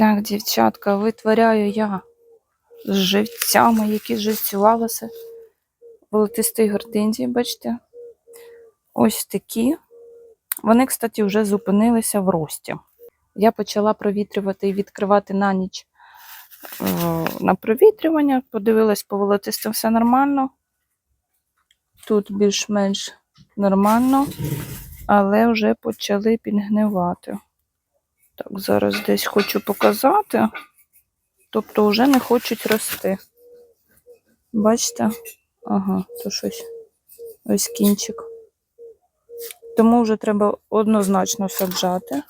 Так, дівчатка, витворяю я з живцями, які живцювалися. Волотистої гортензії, бачите? Ось такі. Вони, кстати, вже зупинилися в рості. Я почала провітрювати і відкривати на ніч е, на провітрювання. Подивилась по волотистим, все нормально. Тут більш-менш нормально, але вже почали підгнивати. Так, зараз десь хочу показати. Тобто вже не хочуть рости. Бачите? Ага, то щось. Ось кінчик. Тому вже треба однозначно саджати.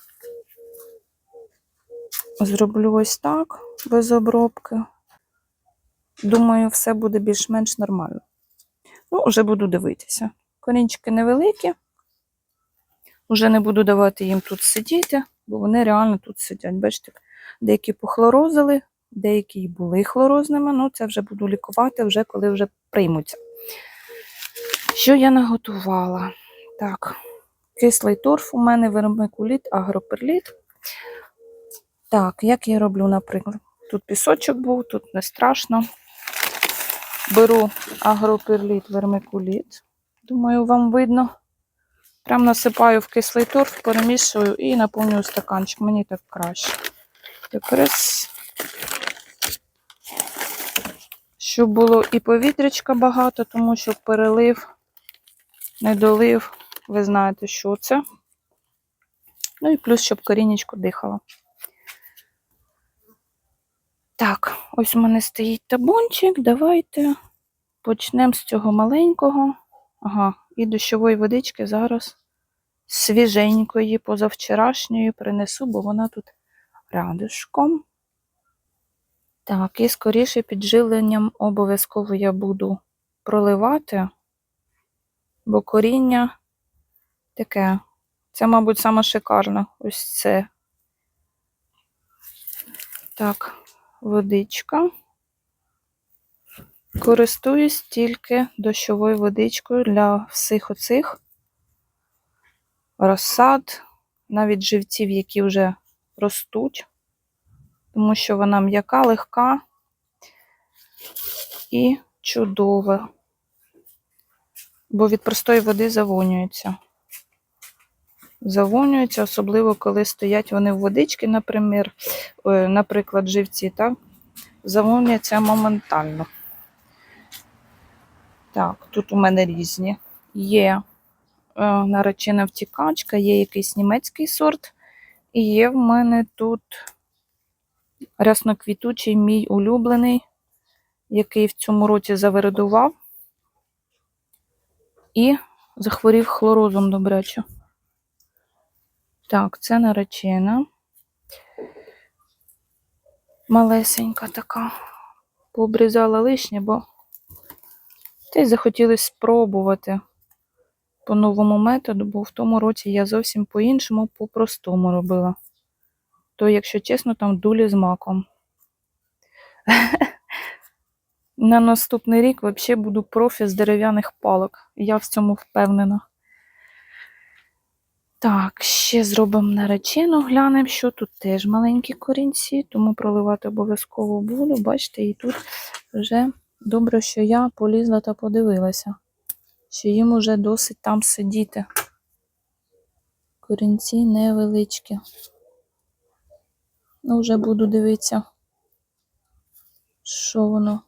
Зроблю ось так, без обробки. Думаю, все буде більш-менш нормально. Ну, вже буду дивитися. Корінчики невеликі. Вже не буду давати їм тут сидіти, бо вони реально тут сидять. Бачите, деякі похлорозили, деякі й були хлорозними. Ну, це вже буду лікувати, вже коли вже приймуться. Що я наготувала? Так, кислий торф у мене, вермикуліт, агроперліт. Так, як я роблю, наприклад, тут пісочок був, тут не страшно. Беру агроперліт, вермикуліт. Думаю, вам видно. Прям насипаю в кислий торф, перемішую і наповнюю стаканчик. Мені так краще. Так раз. Щоб було і повітрячка багато, тому що перелив, не долив, ви знаєте, що це. Ну і плюс, щоб корінечко дихало. Так, ось у мене стоїть табунчик. Давайте почнемо з цього маленького. Ага, і дощової водички зараз свіженької, позавчорашньої принесу, бо вона тут рядишком. Так, і скоріше підживленням обов'язково я буду проливати, бо коріння таке. Це, мабуть, саме шикарне. Ось це. Так, водичка. Користуюсь тільки дощовою водичкою для всіх оцих розсад, навіть живців, які вже ростуть, тому що вона м'яка, легка і чудова, бо від простої води завонюється. Завонюється, особливо коли стоять вони в водички, наприклад, наприклад, живці, так? Завонюється моментально. Так, тут у мене різні. Є е, наречена втікачка, є якийсь німецький сорт. І є в мене тут рясноквітучий мій улюблений, який в цьому році завередував і захворів хлорозом добряче. Так, це наречена. Малесенька така. Пообрізала лишнє, бо й захотілося спробувати по новому методу, бо в тому році я зовсім по-іншому, по-простому робила. То, якщо чесно, там дулі з маком. На наступний рік взагалі буду профі з дерев'яних палок. Я в цьому впевнена. Так, ще зробимо наречену, глянемо, що тут теж маленькі корінці, тому проливати обов'язково буду. Бачите, і тут вже добре, що я полізла та подивилася, що їм уже досить там сидіти. Корінці невеличкі. Ну, вже буду дивитися, що воно.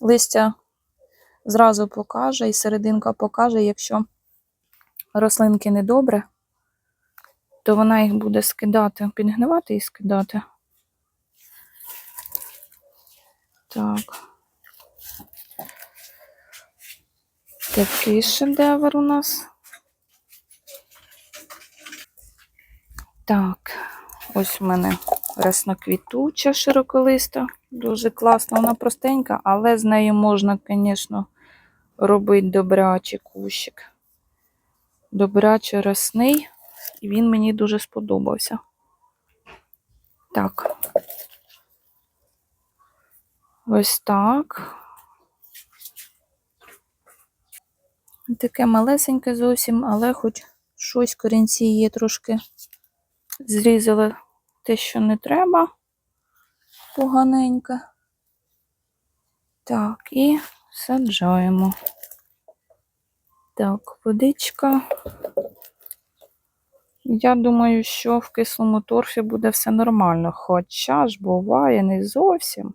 Листя зразу покаже, і серединка покаже, якщо рослинки недобре, то вона їх буде скидати, підгнивати і скидати. Так. Такий шедевр у нас. Так, ось в мене красноквітуча широколиста. Дуже класна, вона простенька, але з нею можна, звісно, робити добрячий кущик. Добряче росний, і він мені дуже сподобався. Так. Ось так. Таке малесеньке зовсім, але хоч щось корінці є трошки зрізали те, що не треба. поганеньке. Так, і саджаємо. Так, водичка. Я думаю, що в кислому торфі буде все нормально, хоча ж буває не зовсім.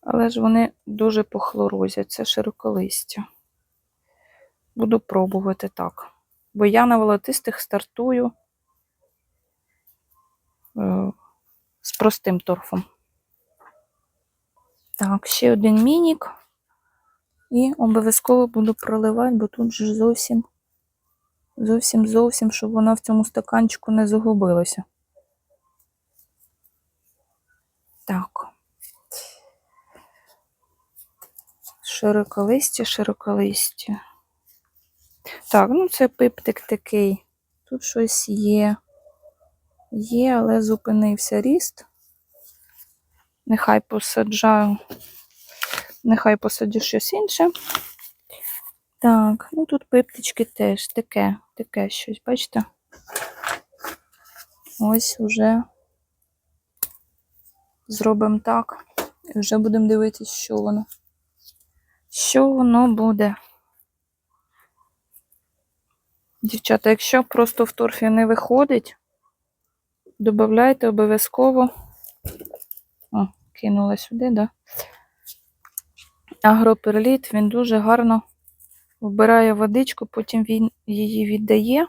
Але ж вони дуже похлорозять, це широколистя. Буду пробувати так. Бо я на волотистих стартую е, з простим торфом. Так, ще один мінік. І обов'язково буду проливати, бо тут же зовсім, зовсім, зовсім, щоб вона в цьому стаканчику не загубилася. Так. Широколисті, широколисті. Так, ну це пиптик такий. Тут щось є. Є, але зупинився ріст. Нехай посаджаю. Нехай посадю щось інше. Так, ну тут пиптички теж таке, таке щось, бачите? Ось уже зробимо так. І вже будемо дивитися, що воно. Що воно буде. Дівчата, якщо просто в торфі не виходить, додавайте обов'язково. О, кинула сюди, да? Агроперліт, він дуже гарно вбирає водичку, потім він її віддає.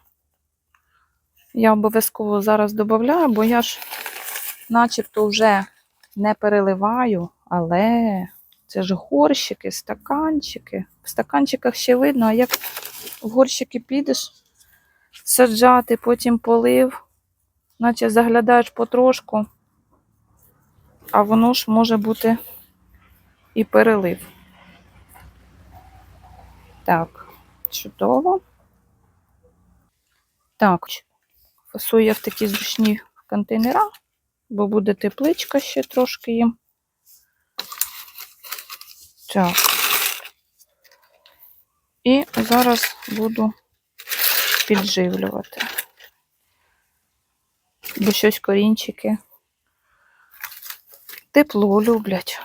Я обов'язково зараз додаю, бо я ж начебто вже не переливаю, але це ж горщики, стаканчики. В стаканчиках ще видно, а як в горщики підеш саджати, потім полив, наче заглядаєш потрошку, а воно ж може бути і перелив. Так, чудово. Так, фасую я в такі зручні контейнера, бо буде тепличка ще трошки їм. Так. І зараз буду підживлювати. Бо щось корінчики тепло люблять.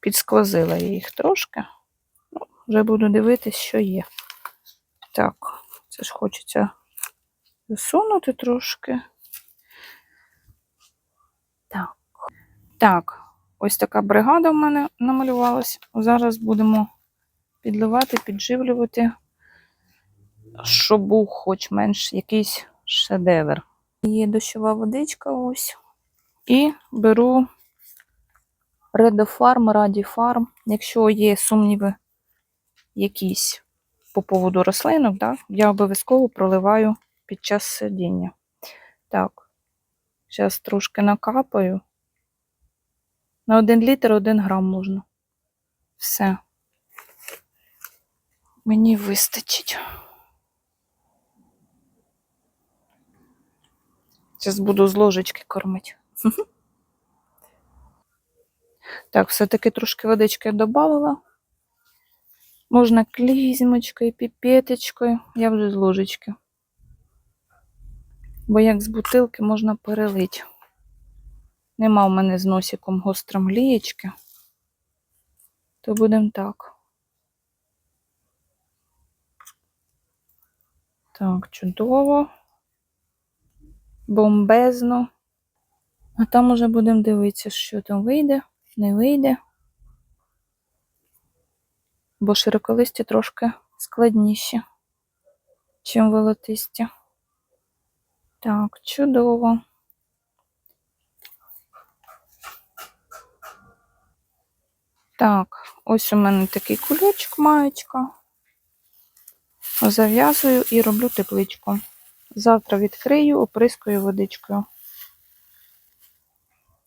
Підсквозила я їх трошки. Ну, вже буду дивитись, що є. Так, це ж хочеться засунути трошки. Так. Так, ось така бригада в мене намалювалась. Зараз будемо підливати, підживлювати, щоб був хоч менш якийсь шедевр. Є дощова водичка ось. І беру Редофарм, Радіфарм. Якщо є сумніви якісь по поводу рослинок, да, я обов'язково проливаю під час сидіння. Так, зараз трошки накапаю. На 1 літр 1 грам можна. Все. Мені вистачить. Зараз буду з ложечки кормити. Так, все-таки трошки водички додавала. Можна клізмочкою, піпеточкою. Я вже з ложечки. Бо як з бутилки можна перелити. Нема в мене з носиком гостром лієчки. То будемо так. Так, чудово. Бомбезно. А там уже будемо дивитися, що там вийде, не вийде. Бо широколисті трошки складніші, чим волотисті. Так, чудово. Так, ось у мене такий кульочок маєчка. Зав'язую і роблю тепличку. Завтра відкрию, оприскую водичкою.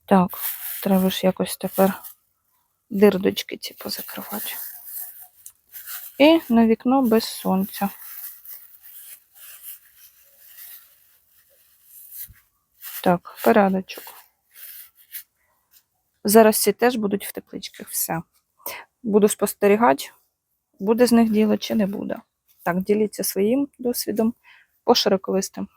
Так, треба ж якось тепер дирдочки ці позакривати. І на вікно без сонця. Так, порядочок. Зараз ці теж будуть в тепличках. Все. Буду спостерігати, буде з них діло чи не буде. Так, діліться своїм досвідом по широколистим.